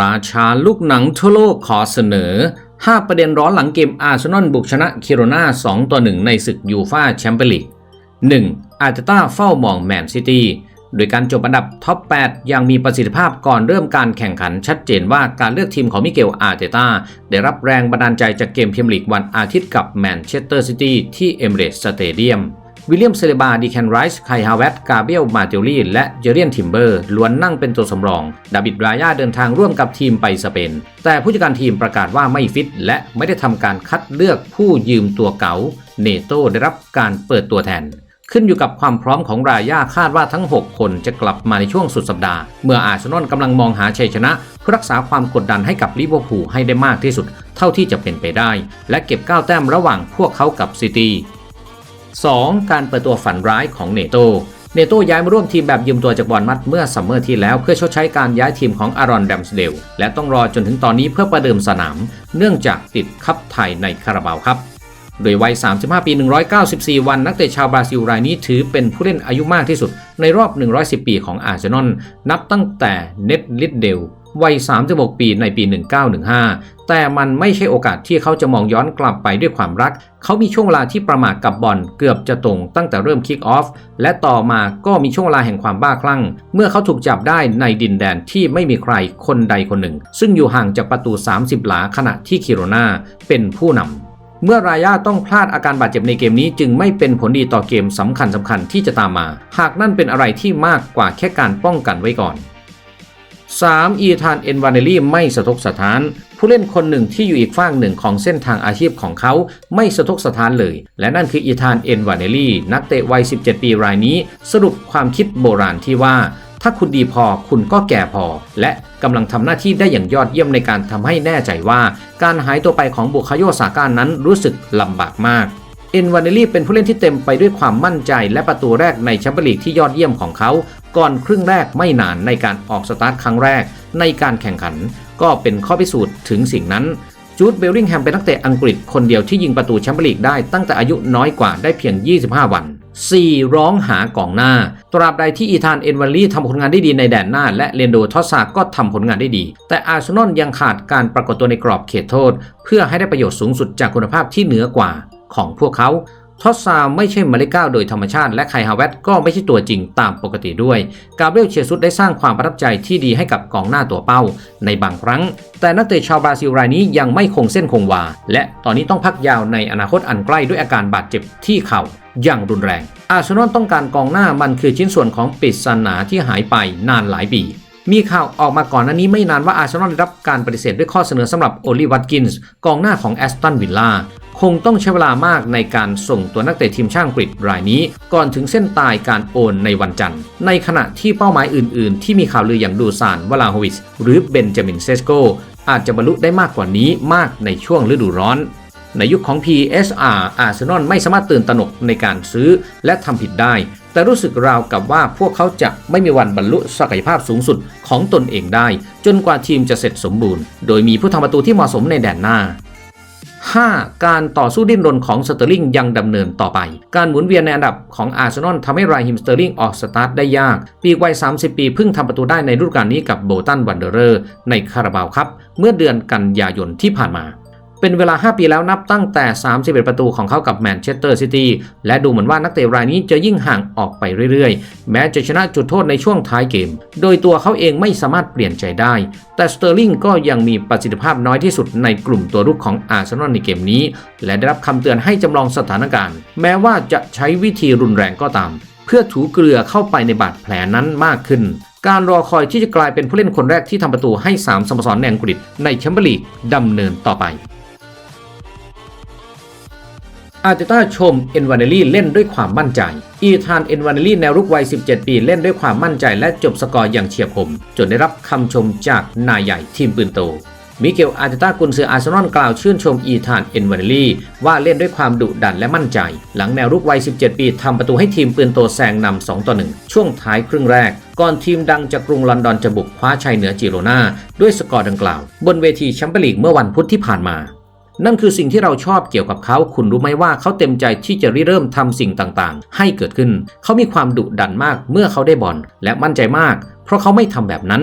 ราชาลูกหนังทั่วโลกขอเสนอ 5 ประเด็นร้อนหลังเกมอาร์เซนอลบุกชนะคิโรนา2ต่อ1ในศึกยูฟาแชมเปี้ยนลีก 1. อาร์เตต้าเฝ้ามองแมนซิตี้โดยการจบอันดับท็อป8ยังมีประสิทธิภาพก่อนเริ่มการแข่งขันชัดเจนว่าการเลือกทีมของมิเกลอาร์เตต้าได้รับแรงบันดาลใจจากเกมพรีเมียร์ลีกวันอาทิตย์กับแมนเชสเตอร์ซิตี้ที่เอมิเรตส์สเตเดียม วิลเลียมเซเลบาดีแคนไรส์ไคฮาเวตกาเบียลมาเตลลี่และเจเรียนทิมเบอร์ล้วนนั่งเป็นตัวสำรอง ดาบิดรายาเดินทางร่วมกับทีมไปสเปน แต่ผู้จัดการทีมประกาศว่าไม่ฟิต และไม่ได้ทำการคัดเลือกผู้ยืมตัวเก๋าเนโตได้รับการเปิดตัวแทน ขึ้นอยู่กับความพร้อมของรายาคาดว่าทั้ง 6 คนจะกลับมาในช่วงสุดสัปดาห์ เมื่ออาร์เซนอลกำลังมองหาชัยชนะเพื่อรักษาความกดดันให้กับลิเวอร์พูลให้ได้มากที่สุด เท่าที่จะเป็นไปได้ และเก็บ9แต้มระหว่างพวกเขากับซิตี้ 2. การเปิดตัวฝันร้ายของเนโตเนโตย้ายมาร่วมทีมแบบยืมตัวจากบอลมัดเมื่อซัมเมอร์ที่แล้วเพื่อชดใช้การย้ายทีมของอารอนแดมสเดลและต้องรอจนถึงตอนนี้เพื่อประเดิมสนาม เนื่องจากติดคัพไทยในคาราบาวครับ โดยวัย 35 ปี 194 วัน นักเตะชาวบราซิลรายนี้ถือเป็นผู้เล่นอายุมากที่สุด ในรอบ 110 ปีของอาร์เซนอลนับตั้งแต่เน็ตลิดเดล วัย 36 ปีในปี 1915 แต่มันไม่ใช่โอกาสที่เขาจะมองย้อนกลับไปด้วยความรัก เขามีช่วงเวลาที่ประมาทกับบอลเกือบจะตรงตั้งแต่เริ่มคิกออฟ และต่อมาก็มีช่วงเวลาแห่งความบ้าคลั่ง เมื่อเขาถูกจับได้ในดินแดนที่ไม่มีใครคนใดคนหนึ่ง ซึ่งอยู่ห่างจากประตู 30 หลาขณะที่คิโรนาเป็นผู้นำเมื่อรายาต้องพลาดอาการบาดเจ็บในเกมนี้จึงไม่เป็นผลดีต่อเกมสำคัญสำคัญที่จะตามมา หากนั่นเป็นอะไรที่มากกว่าแค่การป้องกันไว้ก่อน 3. อีธานเอ็นวานเนลี่ไม่สะทกสถาน ผู้เล่นคนหนึ่งที่อยู่อีกฝั่งหนึ่งของเส้นทางอาชีพของเขาไม่สะทกสถานเลย และนั่นคืออีธานเอ็นวานเนลี่นักเตะวัย 17 ปีรายนี้ สรุปความคิดโบราณที่ว่า ถ้าคุณดีพอคุณก็แก่พอ และกำลังทำหน้าที่ได้อย่างยอดเยี่ยมในการทำให้แน่ใจว่า การหายตัวไปของบุคโยสาการนั้นรู้สึกลำบากมากเอ็นวานเนลี่เป็นผู้เล่นที่เต็มไปด้วยความมั่นใจและประตูแรกในแชมเปี้ยนลีกที่ยอดเยี่ยมของเขา ก่อนครึ่งแรกไม่นานในการออกสตาร์ทครั้งแรก ในการแข่งขัน ก็เป็นข้อพิสูจน์ถึงสิ่งนั้นจูดเบลลิงแฮมเป็นนักเตะอังกฤษคนเดียวที่ยิงประตูแชมเปี้ยนลีกได้ตั้งแต่อายุน้อยกว่าได้เพียง 25 วัน 4. ร้องหากองหน้า ตราบใดที่อีธานเอ็นวันลี่ทำผลงานได้ดีในแดนหน้า และเรนโดทอสซาก็ทำผลงานได้ดี แต่อาร์เซนอลยังขาดการปรากฏตัวในกรอบเขตโทษ เพื่อให้ได้ประโยชน์สูงสุดจากคุณภาพที่เหนือกว่าของพวกเขา ทอสซาไม่ใช่มาริก้าโดยธรรมชาติ และไคฮาวเวตก็ไม่ใช่ตัวจริงตามปกติด้วย กาเบรียลเชซุสได้สร้างความประทับใจที่ดีให้กับกองหน้าตัวเป้า ในบางครั้ง แต่นักเตะชาวบราซิลรายนี้ยังไม่คงเส้นคงวา และตอนนี้ต้องพักยาวในอนาคตอันใกล้ด้วยอาการบาดเจ็บที่เข่าอย่างรุนแรง อาร์เซนอลต้องการกองหน้ามันคือชิ้นส่วนของปริศนาที่หายไปนานหลายปี มีข่าวออกมาก่อนหน้านี้ไม่นานว่าอาร์เซนอลได้รับการปฏิเสธด้วยข้อเสนอสำหรับโอลิวัตกินส์กองหน้าของแอสตันวิลล่าคงต้องใช้เวลามากในการส่งตัวนักเตะทีมชาติอังกฤษรายนี้ ก่อนถึงเส้นตายการโอนในวันจันทร์ ในขณะที่เป้าหมายอื่น ๆ ที่มีข่าวลืออย่างดูซานวลาโฮวิสหรือเบนจามินเซสโกอาจจะบรรลุได้มากกว่านี้มากในช่วงฤดูร้อน ในยุคของ PSR อาร์เซนอลไม่สามารถตื่นตระหนกในการซื้อและทำผิดได้ แต่รู้สึกราวกับว่าพวกเขาจะไม่มีวันบรรลุศักยภาพสูงสุดของตนเองได้ จนกว่าทีมจะเสร็จสมบูรณ์ โดยมีผู้ทำประตูที่เหมาะสมในแดนหน้า 5. การต่อสู้ดิ้นรนของสเตอร์ลิงยังดำเนินต่อไป การหมุนเวียนในอันดับของอาร์เซนอลทำให้ไรฮิมสเตอร์ลิงออกสตาร์ทได้ยาก ปีกวัย 30 ปีเพิ่งทำประตูได้ในฤดูกาลนี้กับโบตันวันเดอร์ในคาราบาวครับ เมื่อเดือนกันยายนที่ผ่านมา เป็นเวลา 5 ปีแล้วนับตั้งแต่ 31 ประตูของเขากับแมนเชสเตอร์ซิตี้ และดูเหมือนว่านักเตะรายนี้จะยิ่งห่างออกไปเรื่อยๆ แม้จะชนะจุดโทษในช่วงท้ายเกม โดยตัวเขาเองไม่สามารถเปลี่ยนใจได้ แต่สเตอร์ลิงก็ยังมีประสิทธิภาพน้อยที่สุดในกลุ่มตัวรุกของอาร์เซนอลในเกมนี้ และได้รับคำเตือนให้จำลองสถานการณ์ แม้ว่าจะใช้วิธีรุนแรงก็ตาม เพื่อถูเกลือเข้าไปในบาดแผลนั้นมากขึ้นการรอคอยที่จะกลายเป็นผู้เล่นคนแรกที่ทำประตูให้ 3สโมสรในอังกฤษในแชมเปี้ยนลีกดำเนินต่อไป อาร์เตต้าชมเอ็นวานเนลี่เล่นด้วยความมั่นใจ อีธานเอ็นวานเนลี่แนวรุกวัย 17 ปีเล่นด้วยความมั่นใจและจบสกอร์อย่างเฉียบคม จนได้รับคำชมจากนายใหญ่ทีมปืนโต มิเกลอาร์เตต้ากุนซืออาร์เซนอลกล่าวชื่นชมอีธานเอ็นวานเนลี่ว่าเล่นด้วยความดุดันและมั่นใจ หลังแนวรุกวัย 17 ปีทำประตูให้ทีมปืนโตแซงนำ2ต่อ1ช่วงท้ายครึ่งแรก ก่อนทีมดังจากกรุงลอนดอนจะบุกคว้าชัยเหนือจิโรนาด้วยสกอร์ดังกล่าว บนเวทีแชมเปี้ยนลีกเมื่อวันพุธที่ผ่านมา นั่นคือสิ่งที่เราชอบเกี่ยวกับเขา คุณรู้ไหมว่าเขาเต็มใจที่จะริเริ่มทำสิ่งต่างๆ ให้เกิดขึ้น เขามีความดุดันมากเมื่อเขาได้บอลและมั่นใจมาก เพราะเขาไม่ทำแบบนั้น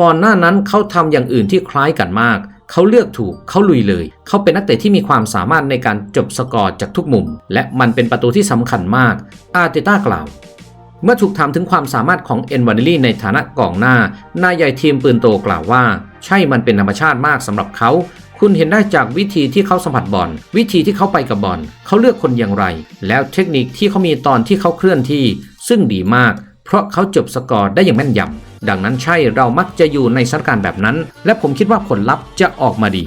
ก่อนหน้านั้นเขาทำอย่างอื่นที่คล้ายกันมากเขาเลือกถูก เขาลุยเลย เขาเป็นนักเตะที่มีความสามารถในการจบสกอร์จากทุกมุม และมันเป็นประตูที่สำคัญมาก อาร์เตต้ากล่าว เมื่อถูกถามถึงความสามารถของเอ็นวานเนลลี่ในฐานะกองหน้า นายใหญ่ทีมปืนโตกล่าวว่า ใช่มันเป็นธรรมชาติมากสำหรับเขา คุณเห็นได้จากวิธีที่เขาสัมผัสบอล วิธีที่เขาไปกับบอล เขาเลือกคนอย่างไร แล้วเทคนิคที่เขามีตอนที่เขาเคลื่อนที่ ซึ่งดีมาก เพราะเขาจบสกอร์ได้อย่างแม่นยำ ดังนั้นใช่เรามักจะอยู่ในสถานการณ์แบบนั้น และผมคิดว่าผลลัพธ์จะออกมาดี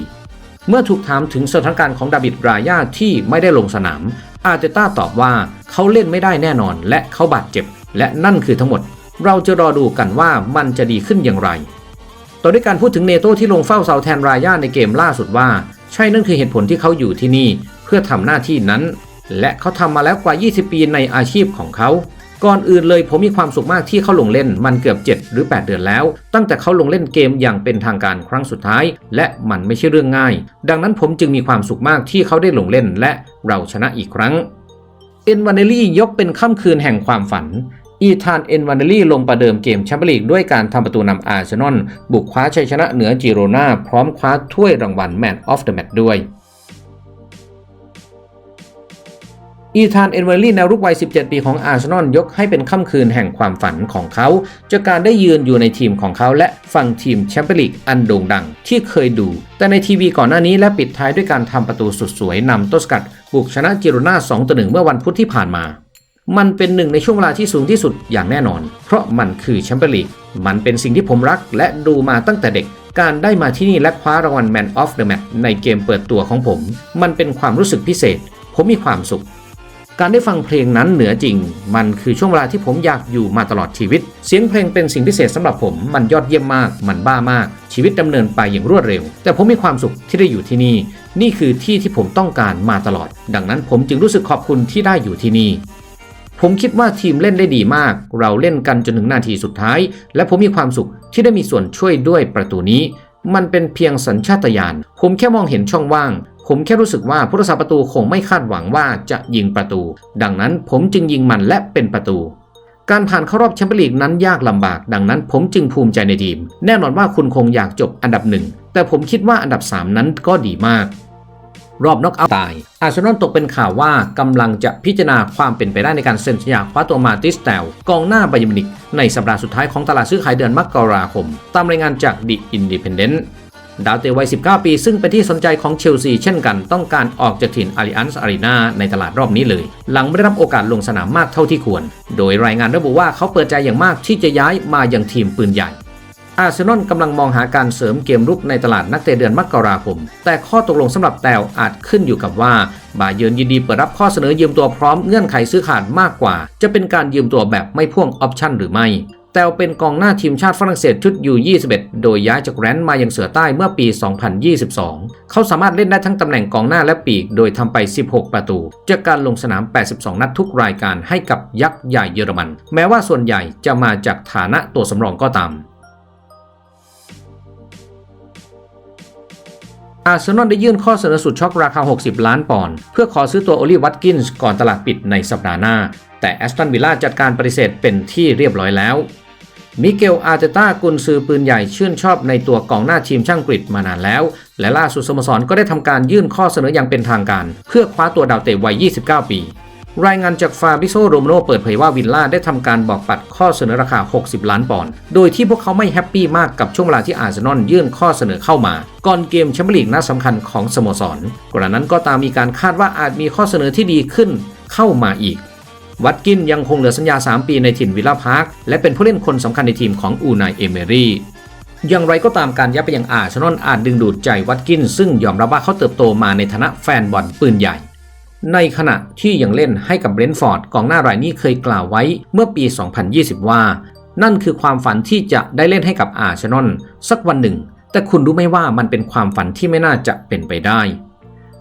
เมื่อถูกถามถึงสถานการณ์ของดาบิดรายาที่ไม่ได้ลงสนาม อาร์เตต้าตอบว่าเขาเล่นไม่ได้แน่นอน และเขาบาดเจ็บ และนั่นคือทั้งหมด เราจะรอดูกันว่ามันจะดีขึ้นอย่างไร ต่อด้วยการพูดถึงเนโต้ที่ลงเฝ้าเสาแทนรายาในเกมล่าสุดว่า ใช่นั่นคือเหตุผลที่เขาอยู่ที่นี่ เพื่อทำหน้าที่นั้น และเขาทำมาแล้วกว่า 20 ปีในอาชีพของเขา ก่อนอื่นเลยผมมีความสุขมากที่เขาลงเล่นมันเกือบ 7 หรือ 8 เดือนแล้ว ตั้งแต่เขาลงเล่นเกมอย่างเป็นทางการครั้งสุดท้าย และมันไม่ใช่เรื่องง่าย ดังนั้นผมจึงมีความสุขมากที่เขาได้ลงเล่นและเราชนะอีกครั้งเอ็นวานเนลลี่ยกเป็นค่ำคืนแห่งความฝัน อีธานเอ็นวานเนลลี่ลงประเดิมเกมแชมเปี้ยนลีกด้วยการทำประตูนำอาร์เซนอลบุกคว้าชัยชนะเหนือจิโรนาพร้อมคว้าถ้วยรางวัลแมนออฟเดอะแมตช์ด้วยอีธานเอ็นเวอร์ลี่แนวรุกวัย 17 ปีของอาร์เซนอลยกให้เป็นค่ำคืนแห่งความฝันของเขาจากการได้ยืนอยู่ในทีมของเขาและฟังทีมแชมเปี้ยนลีกอันโด่งดังที่เคยดู แต่ในทีวีก่อนหน้านี้และปิดท้ายด้วยการทำประตูสุดสวยนำต้นสกัด บุกชนะจิโรนา2-1 เมื่อวันพุธที่ผ่านมา มันเป็นหนึ่งในช่วงเวลาที่สูงที่สุดอย่างแน่นอน เพราะมันคือแชมเปี้ยนลีก มันเป็นสิ่งที่ผมรักและดูมาตั้งแต่เด็ก การได้มาที่นี่และคว้ารางวัล Man of the Match ในเกมเปิดตัวของผม มันเป็นความรู้สึกพิเศษ ผมมีความสุข การได้ฟังเพลงนั้นเหนือจริง มันคือช่วงเวลาที่ผมอยากอยู่มาตลอดชีวิต เสียงเพลงเป็นสิ่งพิเศษสำหรับผม มันยอดเยี่ยมมาก มันบ้ามาก ชีวิตดำเนินไปอย่างรวดเร็ว แต่ผมมีความสุขที่ได้อยู่ที่นี่ นี่คือที่ที่ผมต้องการมาตลอด ดังนั้นผมจึงรู้สึกขอบคุณที่ได้อยู่ที่นี่ ผมคิดว่าทีมเล่นได้ดีมาก เราเล่นกันจนถึงนาทีสุดท้าย และผมมีความสุขที่ได้มีส่วนช่วยด้วยประตูนี้ มันเป็นเพียงสัญชาตญาณ ผมแค่มองเห็นช่องว่าง ผมแค่รู้สึกว่าผู้รักษาประตูคงไม่คาดหวังว่าจะยิงประตู ดังนั้นผมจึงยิงมันและเป็นประตู การผ่านเข้ารอบแชมเปี้ยนลีกนั้นยากลำบาก ดังนั้นผมจึงภูมิใจในทีม แน่นอนว่าคุณคงอยากจบอันดับหนึ่ง แต่ผมคิดว่าอันดับ 3 นั้นก็ดีมาก รอบน็อกเอาท์ตาย อาร์เซนอลตกเป็นข่าวว่ากำลังจะพิจารณาความเป็นไปได้ในการเซ็นสัญญาคว้าตัวมาติสแตลกองหน้าไบาเยร์นมินิก ในสัปดาห์สุดท้ายของตลาดซื้อขายเดือนมกราคม ตามรายงานจาก The Independent ดาวเตะวัย 19 ปี ซึ่งเป็นที่สนใจของเชลซีเช่นกัน ต้องการออกจากถิ่นอาริอันส์อารีนาในตลาดรอบนี้เลย หลังไม่ได้รับโอกาสลงสนามมากเท่าที่ควร โดยรายงานระบุว่าเขาเปิดใจอย่างมากที่จะย้ายมายังทีมปืนใหญ่ อาร์เซนอลกำลังมองหาการเสริมเกมรุกในตลาดนักเตะเดือนมกราคม แต่ข้อตกลงสำหรับแตวอาจขึ้นอยู่กับว่า บาเยิร์นยินดีเปิดรับข้อเสนอยืมตัวพร้อมเงื่อนไขซื้อขาดมากกว่า จะเป็นการยืมตัวแบบไม่พ่วงออปชั่นหรือไม่แตวเป็นกองหน้าทีมชาติฝรั่งเศสชุดยู21 โดยย้ายจากแรนท์มายังเสือใต้เมื่อปี 2022 เขาสามารถเล่นได้ทั้งตำแหน่งกองหน้าและปีก โดยทำไป 16 ประตู จากการลงสนาม 82 นัดทุกรายการให้กับยักษ์ใหญ่เยอรมัน แม้ว่าส่วนใหญ่จะมาจากฐานะตัวสำรองก็ตาม อาร์เซนอลได้ยื่นข้อเสนอสุดช็อกราคา 60 ล้านปอนด์เพื่อขอซื้อตัวโอลีวัตกินส์ก่อนตลาดปิดในสัปดาห์หน้า แต่แอสตันวิลล่าจัดการปฏิเสธเป็นที่เรียบร้อยแล้ว มิเกลอาร์เตต้ากุนซือปืนใหญ่ชื่นชอบในตัวกองหน้าทีมช่างกรีตมานานแล้ว และล่าสุดสโมสรก็ได้ทำการยื่นข้อเสนออย่างเป็นทางการ เพื่อคว้าตัวดาวเตะวัย 29 ปี รายงานจากฟาบิโซโรมโนเปิดเผยว่าวิลล่าได้ทำการบอกปัดข้อเสนอราคา 60 ล้านปอนด์ โดยที่พวกเขาไม่แฮปปี้มากกับช่วงเวลาที่อาร์เซนอลยื่นข้อเสนอเข้ามา ก่อนเกมแชมเปี้ยนลีกนัดสำคัญของสโมสรกรณนั้นก็ตามมีการคาดว่าอาจมีข้อเสนอที่ดีขึ้นเข้ามาอีก วัตกินยังคงเหลือสัญญา 3 ปีในถิ่นวิลล่าพาร์คและเป็นผู้เล่นคนสำคัญในทีมของอูนายเอเมรี่อย่างไรก็ตามการย้ายไปยังอาร์เซนอลอาจดึงดูดใจวัตกิน ซึ่งยอมรับว่าเขาเติบโตมาในฐานะแฟนบอลปืนใหญ่ ในขณะที่ยังเล่นให้กับเบรนท์ฟอร์ดกองหน้ารายนี้เคยกล่าวไว้เมื่อปี 2020 ว่า นั่นคือความฝันที่จะได้เล่นให้กับอาร์เซนอลสักวันหนึ่ง แต่คุณรู้ไหมว่ามันเป็นความฝันที่ไม่น่าจะเป็นไปได้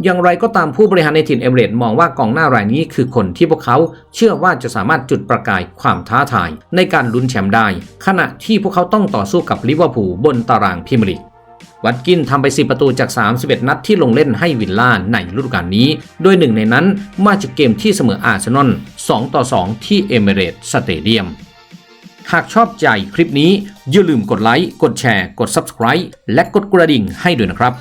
อย่างไรก็ตามผู้บริหารในถิ่นเอเมเรต์มองว่ากองหน้ารายนี้คือคนที่พวกเขาเชื่อว่าจะสามารถจุดประกายความท้าทายในการลุ้นแชมป์ได้ ขณะที่พวกเขาต้องต่อสู้กับลิเวอร์พูลบนตารางพรีเมียร์ลีก วัตกินทำไป 10 ประตูจาก 31 นัดที่ลงเล่นให้วิลล่าในฤดูกาลนี้ โดยหนึ่งในนั้นมาจากเกมที่เสมออาร์เซนอล 2 ต่อ 2 ที่เอเมเรตสเตเดียม หากชอบใจคลิปนี้ อย่าลืมกดไลค์ กดแชร์ กด Subscribe และกดกระดิ่งให้ด้วยนะครับ